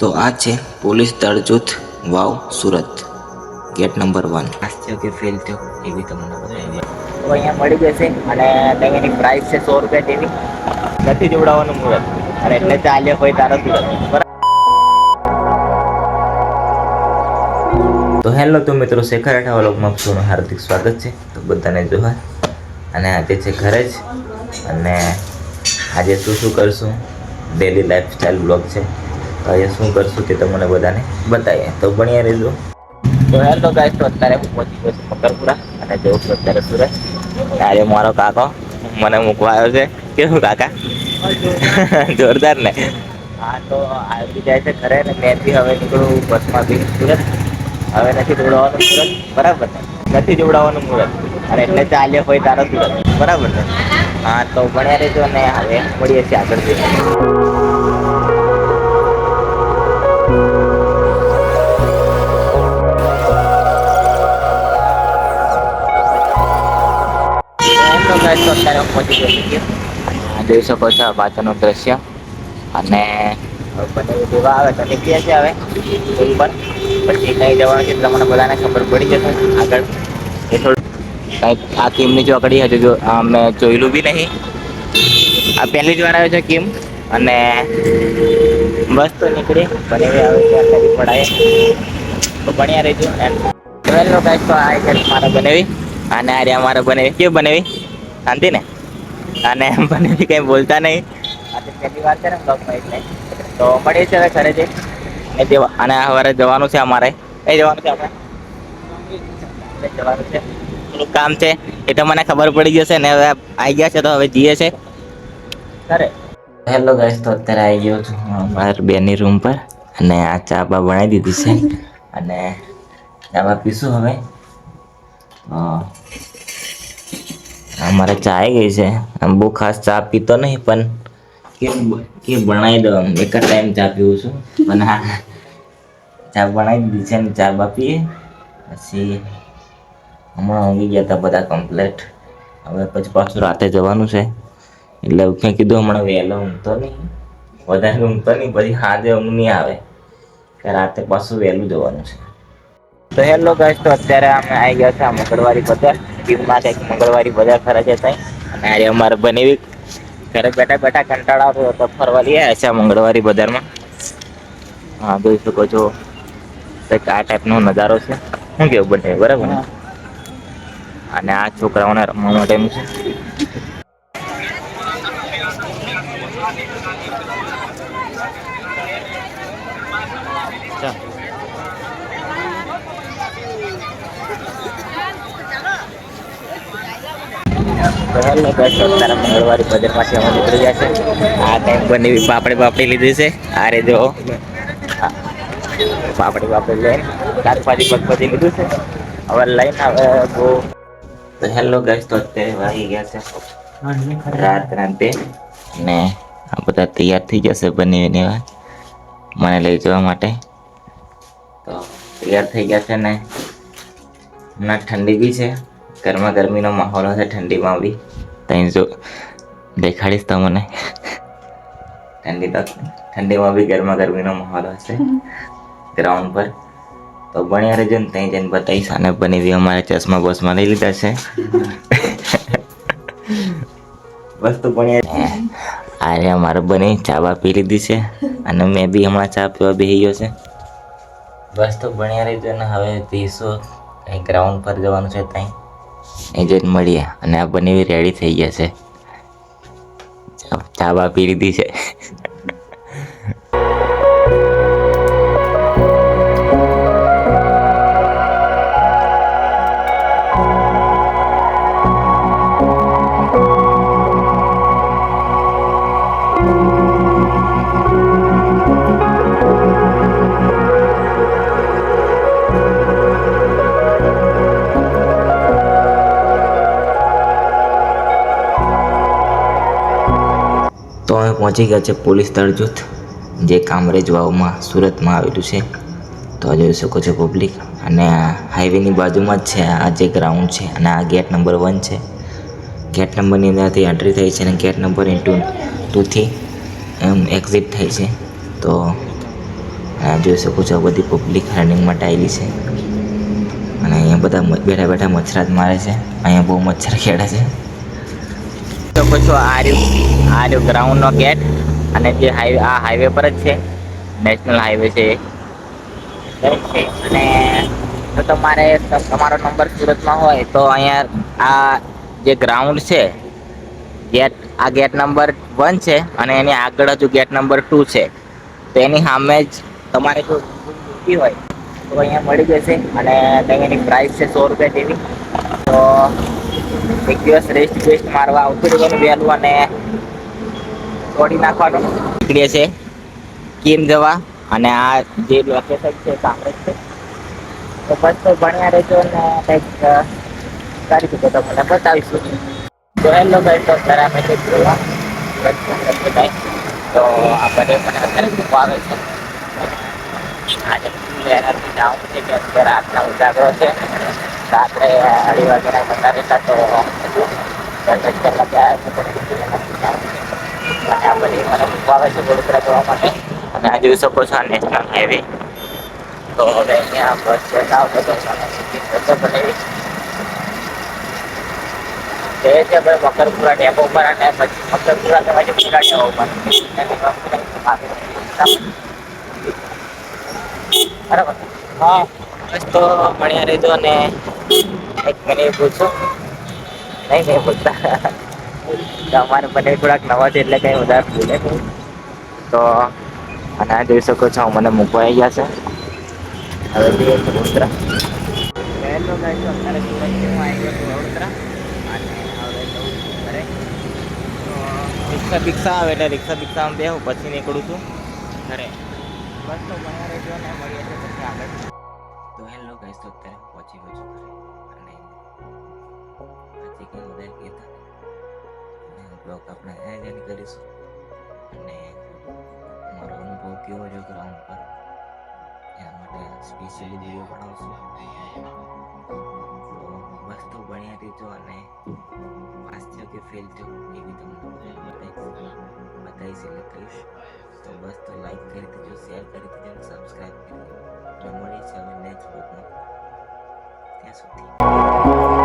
તો આ છે પોલીસ દળ જૂથ, Vav, Surat. Gate number one. Pass થયો કે ફેલ થયો, એવી તમને તો અહીંયા મળી જશે અને તેની પ્રાઇસ છે સો રૂપિયા જેવી. નથી જોડાવાનું મુહૂર્ત અને એટલે ચાલે હોય તારો સુરત તો હેલો તો મિત્રો, શેખર અઠા વ્લોગમાં આપનું હાર્દિક સ્વાગત છે. તો બધાને જોહાર. અને આજે છે ઘરે જ. અને આજે શું શું કરશું? ડેલી લાઈફસ્ટાઈલ બ્લોગ છે. તો શું કરશું તે તમને બધાને બતાવીએ. તો ભણ્યા રહેજો. તો હેલો ગાઈસ તો અત્યારે હું પહોંચી ગયો છું મકરપુરા અને જઉં છું અત્યારે સુરત. આજે મારો કાકો મને મૂકવા આવ્યો છે. કેવું કાકા? જોરદાર ને. હા, તો આવી જાય છે ઘરે ને બી હવે નીકળું બસમાં બી સુરત. હવે નથી જોડાવાનું સુરત. બરાબર ને? નથી જોડાવાનું મુહૂર્ત અને એટલે ચાલ્યો હોય તારો સુરત. બરાબર ને? હા, તો ભણ્યા રહેજો ને હવે મળીએ છીએ આગળ જઈને. જોઈ શકો છો પાછળનું દ્રશ્ય અને બંને આવે તો નીકળીએ છીએ હવે. પર. પછી કઈ જવાનું છે તમને બધાને ખબર પડી જશે. આગળ. એ થોડું કંઈક આ કિમની હજુ જો મેં જોયેલું બી નહીં. આ પહેલી જ વાર આવ્યો છે કિમ અને બસ તો નીકળી બને આવે છે અત્યારે પડાય. તો ભણ્યા રહેજો. એન્ડ હેલો ગાઈસ તો આ છે મારા બનાવી. અને આ રહ્યા મારા બનાવી. કેવું બનાવી? શાંતિ ને? અને બનેવી કંઈ બોલતા નહીં. આજે પહેલી વાર છે ને બ્લોગમાં એટલે. તો મળીએ છીએ હવે ઘરે જઈ અને જેવા. અને સવારે જવાનું છે અમારે. કઈ જવાનું છે આપણે. જવાનું છે. કામ છે. એ તો મને ખબર પડી જશે ને હવે આવી ગયા છે તો હવે જઈએ છે. ઘરે હેલો ગાઈસ તો અત્યારે આવી ગયો છું. બહાર બેની રૂમ પર અને આ ચા બા બનાવી દીધી છે. અને ચા બા પીશું હવે. અમારે ચા આવી ગઈ છે. આમ બહુ ખાસ ચા પીતો નહીં પણ કે કે બનાવી દઉં એક જ ટાઈમ ચા પીવું છું. પણ હા ચા બનાવી દીધી છે ને ચા બા પીએ. પછી હમણાં ઊંઘી ગયા હતા બધા કમ્પ્લેટ હવે પછી પાછું રાતે જવાનું છે. એટલે મેં કીધું હમણાં વહેલો ઊંઘતો નહીં. વધારે ઊંઘતો નહીં પછી સાંજે ઊંઘ નહીં આવે. કે રાતે પાછું વહેલું જવાનું છે. તો હેલો ગાઈસ તો અત્યારે અમે આવી ગયા છે આ મંગળવારી બજાર. ટીમમાં કંઈક મંગળવારી બજાર ફરે છે ત્યાં. અને આજે અમારે બનેવી ઘરે બેઠા બેઠા કંટાળો આવતો હતો તો ફરવા લઈ આવ્યા છે મંગળવારી બજારમાં. હા જોઈ શકો છો. કંઈક આ ટાઈપનો નજારો છે. શું કેવું બને? બરાબર ને? અને આ છોકરાઓને રમવા માટેનું છે. ચાલ. હેલો ગાઈસ તો અત્યારે ગયા છે. આ ટાઈમ બની પાપડી બાપડી લીધી છે. આ રે જો. પાપડી બાપડી લઈને શાકભાજી બકભાજી લીધું છે. હવે બહુ. તો હેલો ગાઈસ તો ગયા છે. રાતના બે ને આ બધા તૈયાર થઈ જશે એવા મને લઈ જવા માટે. તો તૈયાર થઈ ગયા છે ને. હમણાં ઠંડી બી છે. ગરમા ગરમીનો માહોલ હશે, ઠંડીમાં બી. ત્યાં જો દેખાડીશ તમને. ઠંડી તો ઠંડીમાં બી ગરમા ગરમીનો માહોલ હશે. ગ્રાઉન્ડ પર. તો ભણ્યા રહેજો ને ત્યાં જઈને બતાવીશ અને બની બી અમારે ચશ્મા બસમાં લઈ લીધા છે. બસ તો ભણ્યા અરે અમારે બની ચા બા પી લીધી છે. અને મેં બી હમણાં ચા પીવા બેસી ગયો છે. બસ તો ભણ્યા રહી ને હવે જઈશું. અહીં ગ્રાઉન્ડ પર જવાનું છે ત્યાં એ જઈને મળીએ. અને આ બની રેડી થઈ ગયા છે. ચા- પી લીધી છે. પહોંચી ગયા છે પોલીસ દળ જૂથ, જે કામરેજ વાવમાં સુરતમાં આવેલું છે. તો આ જોઈ શકો છો પબ્લિક અને આ હાઈવેની બાજુમાં જ છે, આ જે ગ્રાઉન્ડ છે અને આ ગેટ નંબર વન છે. ગેટ નંબરની અંદરથી એન્ટ્રી થઈ છે અને ગેટ નંબર ટુ ટુથી એમ એક્ઝિટ થઈ છે. તો જોઈ શકો છો બધી પબ્લિક રનિંગ માટે આવેલી છે. અને અહીંયા બધા બેઠા બેઠા મચ્છરાત મારે છે. અહીંયા બહુ મચ્છર ખેડે છે. શકો છો આ રહ્યું આ ગ્રાઉન્ડનો ગેટ અને જે હાઈવે આ હાઈવે પર જ છે. નેશનલ હાઈવે છે અને જો તમારે તમારો નંબર સુરતમાં હોય તો અહીંયા આ જે ગ્રાઉન્ડ છે ગેટ આ ગેટ નંબર વન છે અને એની આગળ હજુ ગેટ નંબર ટુ છે. તો એની સામે જ તમારે જો જોઈતી હોય તો અહીંયા મળી જશે અને તેની પ્રાઇસ છે સો રૂપિયા જેવી. તો એક દિવસ રેસ્ટ બેસ્ટ મારવા આવતું રહેવાનું વહેલું અને તોડી નાખવાનું નીકળીએ છે કેમ જવા અને આ જે લોકેશન છે સામે છે. તો બસ તો ભણ્યા રહેજો અને કંઈક કરી શકો તો મને બતાવીશું તો હેલો ભાઈ તો અત્યારે અમે કંઈક જોવા. તો આપણે મને અત્યારે ખૂબ આવે છે. આજે જાઉં છે કે અત્યારે આટલા ઉજાગરો છે. રાત્રે અઢી વાગ્યાના બધા રહેતા તો દસ કલાકે છે. અને આ બધી મને આવે છે વડોદરા જવા માટે અને આ જોઈ શકો છો આ નેશનલ હાઈવે તો હવે અહીંયા બસ આવતો તો જતો બનેવી તે છે ભાઈ મકરપુરા ડેમ ઉપર અને પછી મકરપુરા કે પછી પુરા ડેમ ઉપર બરાબર હા બસ તો ભણ્યા રહેજો અને એક નહીં નહીં પૂછતા તમારે મને થોડાક નવા છે એટલે કંઈ વધારે બોલે નહીં તો અને જોઈ શકો છો મને મૂકવા આવી ગયા છે હવે જઈએ વડોદરા સુરતથી આવી ગયો વડોદરા અને હવે ઘરે રિક્ષા ભિક્ષા આવે એટલે રિક્ષા બિક્ષામાં બેહું, પછી નીકળું છું ઘરે. બસ તો મને રહેજો ને મળીએ છીએ આગળ તો હેલો ગાઈસ અત્યારે પહોંચી ગયો છું આજે કેવું વધારે કહેતા અને બ્લોગ આપણે જ end કરીશું. અને મારો અનુભવ કેવો રહ્યો ગ્રાઉન્ડ પર? એના માટે સ્પેશિયલી વીડિયો બનાવશું. તો બસ તો ભણ્યા રહેજો અને પાસ થયો કે ફેલ થયો એવી તમને બતાવીશ. એટલે કહીશ. તો બસ તો લાઈક કરી દેજો શેર કરી દેજો સબસ્ક્રાઈબ કરી દેજો. મળીએ છીએ હવે નેક્સ્ટ બ્લોગમાં ત્યાં સુધી